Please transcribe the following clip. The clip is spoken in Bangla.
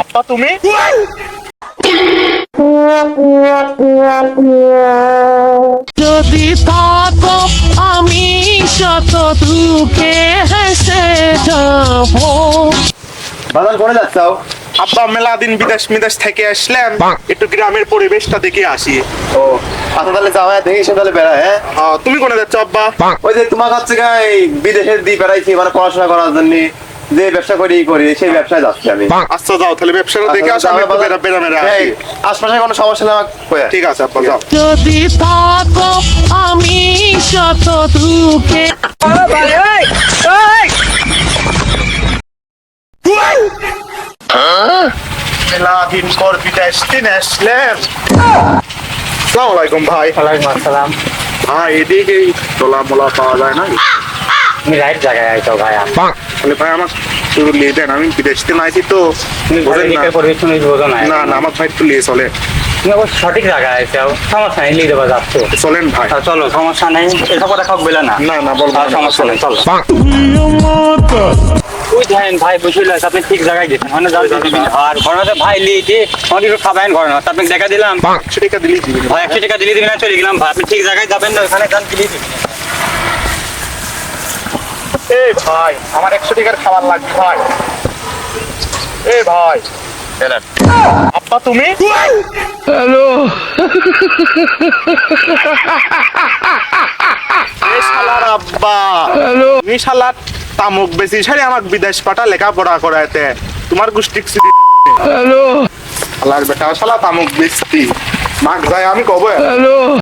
আব্বা তুমি? যদি থাকো আমি শত দুঃখে হেসে যাব। বাজার করে যাচ্ছাও। আব্বা মেলা দিন বিদেশ বিদেশ থেকে আসলাম একটু গ্রামের পরিবেশটা দেখে আসি। ও আচ্ছা তাহলে যাওয়া দেখি সে তাহলে বেড়া হ্যাঁ। তুমি কোনে যাচ্ছ আব্বা? ওই যে তোমার কাছে এই বিদেশে দিয়ে বেড়াইছি মানে পড়াশোনা করার জন্য। যে ব্যবসা করি করি সেই ব্যবসায় যাচ্ছি আমি। আচ্ছা যাও তাহলে ব্যবসাটা দেখে আসো আমি মেরা। এই, আসি আশপাশে কোনো সমস্যা কয়ে। ঠিক আছে আব্বা যাও। যদি থাকো আমি শত দুঃখে মেলা দিন পর বিদেশ দিন আসলাম আসসালামু আলাইকুম ভাই। ওয়ালাইকুম আসসালাম। ভাই এদিকে তোলা মোলা পাওয়া যায় না। তুমি রাইট জায়গায় আইছো ভাইয়া তাহলে ভাই আমার একটু লিয়ে দেন আমি বিদেশ দিন আইছি তো না। না। আমার ভাই একটু লিয়ে চলে। সঠিক জায়গায় আইছো সমস্যা নেই লিয়ে দেবো যাচ্ছ। চলেন ভাই। চলো সমস্যা নেই এসব কথা খাক বেলা না। না না না, সমস্যা নেই চলো। ওই ধ্যান ভাই বুঝলে আপনি ঠিক জায়গায় গেছেন মানে দিবেন। আর ঘরে ভাই লিয়ে দিয়ে একটু খাবেন ঘরে না। দেখা দিলাম। একশো টাকা দিলেই দিবেন। ভাই একশো টাকা দিলে দিবেন চলে গেলাম। ভাই আপনি ঠিক জায়গায় যাবেন না ওখানে যান দিলে দিবেন। এই ভাই আমার একশো টাকার খাবার লাগবে ভাই। এই ভাই। আব্বা তুমি? হ্যালো। শালার আব্বা। তুমি শালার তামুক বেশি ছাড়ি আমাকে বিদেশ পাঠা লেখাপড়া করাইতে। তোমার গোষ্ঠী হ্যালো। শালার বেটা শালা তামুক বেশি। মাক যায় আমি কবে।